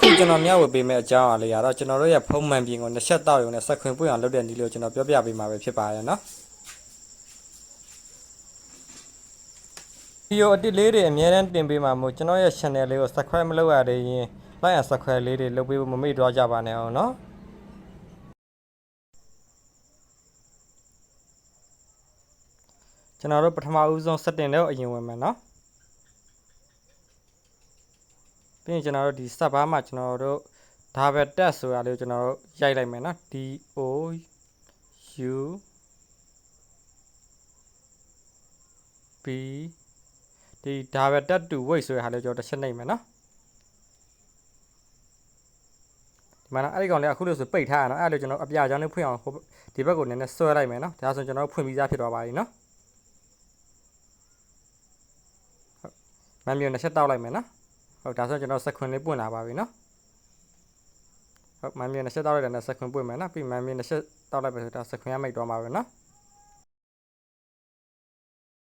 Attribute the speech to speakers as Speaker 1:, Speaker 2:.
Speaker 1: ကျွန်တော်မျှဝေပေးမယ့်အကြောင်းအရာလေးကတော့ကျွန်တော်တို့ရဲ့ဖုံးမှန်ပြင်ကိုနှစ်ချက်တောက်ရုံနဲ့ဆက်ခွင်ပွင့်အောင်လုပ်တဲ့နည်းလေးကိုကျွန်တော်ပြောပြပေးမှာပဲဖြစ်ပါရဲ့နော်ဗီဒီယိုအတစ်လေးတွေအများတန်းတင်ပေးမှာမို့ကျွန်တော်ရဲ့ channel လေးကို subscribe မလုပ်ရသေးရင် like and subscribe လေးတွေလုပ်ပေးဖို့မမေ့တော့ကြပါနဲ့အောင်နော်ကျွန်တော်တို့ပထမဦးဆုံး setting တွေကိုအရင်ဝင်မယ်နော် ပြီးရင်ကျွန်တော်တို့ဒီ sub bar မှာကျွန်တော်တို့ double tap ဆိုတာလေးကိုကျွန်တော်တို့ရိုက်လိုက်မယ်နော် D O U B ဒီ double tap to wait ဆိုတဲ့ဟာလေးကိုကျွန်တော်တစ်ချက်နှိပ်မယ်နော်ဒီမှာနော်အဲ့ဒီကောင်လေးအခုလို့ဆိုပိတ်ထားရနော်အဲ့ဒါလေးကျွန်တော်အပြာကြောင်းလေးဖွင့်အောင်ဟိုဒီဘက်ကိုနည်းနည်းဆွဲလိုက်မယ်နော်ဒါဆိုကျွန်တော်တို့ဖွင့်ပြီးသားဖြစ်သွားပါပြီနော်ဟုတ်မမျိုးနှစ်ချက်တောက်လိုက်မယ်နော် ဟုတ်ဒါဆိုကျွန်တော်စက်ခွန်လေးပွင့်လာပါပြီနော်ဟုတ်မန်မြေ20တောက်လိုက်တဲ့နဲ့စက်ခွန်ပွင့်မယ်နော်ပြီးမန်မြေ20တောက်လိုက်ပဲဆိုတော့စက်ခွန်ရမိတ်သွားမှာပဲနော်